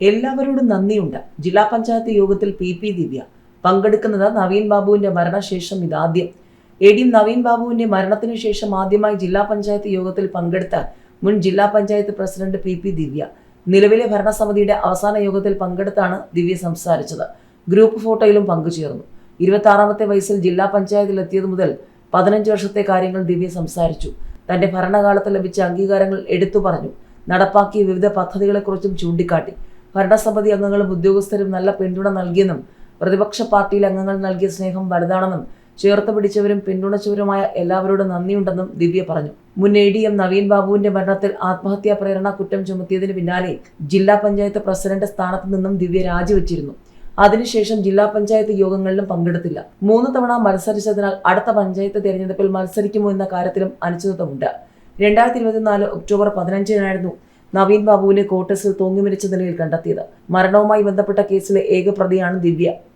എല്ലാവരോടും നന്ദിയുണ്ട്. ജില്ലാ പഞ്ചായത്ത് യോഗത്തിൽ പി പി ദിവ്യ പങ്കെടുക്കുന്നത് നവീൻ ബാബുവിന്റെ മരണശേഷം ഇതാദ്യം. എ ഡി നവീൻ ബാബുവിന്റെ മരണത്തിന് ശേഷം ആദ്യമായി ജില്ലാ പഞ്ചായത്ത് യോഗത്തിൽ പങ്കെടുത്ത മുൻ ജില്ലാ panchayat president P P Divya. നിലവിലെ ഭരണസമിതിയുടെ അവസാന യോഗത്തിൽ പങ്കെടുത്താണ് ദിവ്യ സംസാരിച്ചത്. ഗ്രൂപ്പ് ഫോട്ടോയിലും പങ്കുചേർന്നു. ഇരുപത്തി വയസ്സിൽ ജില്ലാ പഞ്ചായത്തിൽ എത്തിയത് മുതൽ പതിനഞ്ച് വർഷത്തെ കാര്യങ്ങൾ ദിവ്യ സംസാരിച്ചു. തന്റെ ഭരണകാലത്ത് ലഭിച്ച അംഗീകാരങ്ങൾ എടുത്തു പറഞ്ഞു. നടപ്പാക്കിയ വിവിധ പദ്ധതികളെക്കുറിച്ചും ചൂണ്ടിക്കാട്ടി. ഭരണസമിതി അംഗങ്ങളും ഉദ്യോഗസ്ഥരും നല്ല പിന്തുണ നൽകിയെന്നും പ്രതിപക്ഷ പാർട്ടിയിൽ അംഗങ്ങൾ നൽകിയ സ്നേഹം വലുതാണെന്നും ചേർത്ത് പിടിച്ചവരും പിന്തുണച്ചവരുമായ എല്ലാവരോടും നന്ദിയുണ്ടെന്നും ദിവ്യ പറഞ്ഞു. മുൻ എ ഡി എം നവീൻ ബാബുവിന്റെ മരണത്തിൽ ആത്മഹത്യാ പ്രേരണ കുറ്റം ചുമത്തിയതിന് പിന്നാലെ ജില്ലാ പഞ്ചായത്ത് പ്രസിഡന്റ് സ്ഥാനത്ത് നിന്നും ദിവ്യ രാജിവെച്ചിരുന്നു. അതിനുശേഷം ജില്ലാ പഞ്ചായത്ത് യോഗങ്ങളിലും പങ്കെടുത്തില്ല. മൂന്ന് തവണ മത്സരിച്ചതിനാൽ അടുത്ത പഞ്ചായത്ത് തിരഞ്ഞെടുപ്പിൽ മത്സരിക്കുമോ എന്ന കാര്യത്തിലും അനിശ്ചിതത്വമുണ്ട്. രണ്ടായിരത്തി ഇരുപത്തിനാല് ഒക്ടോബർ പതിനഞ്ചിനായിരുന്നു നവീൻ ബാബുവിനെ കോട്ടസിൽ തൂങ്ങിമരിച്ച നിലയിൽ കണ്ടെത്തിയത്. മരണവുമായി ബന്ധപ്പെട്ട കേസിലെ ഏക പ്രതിയാണ് ദിവ്യ.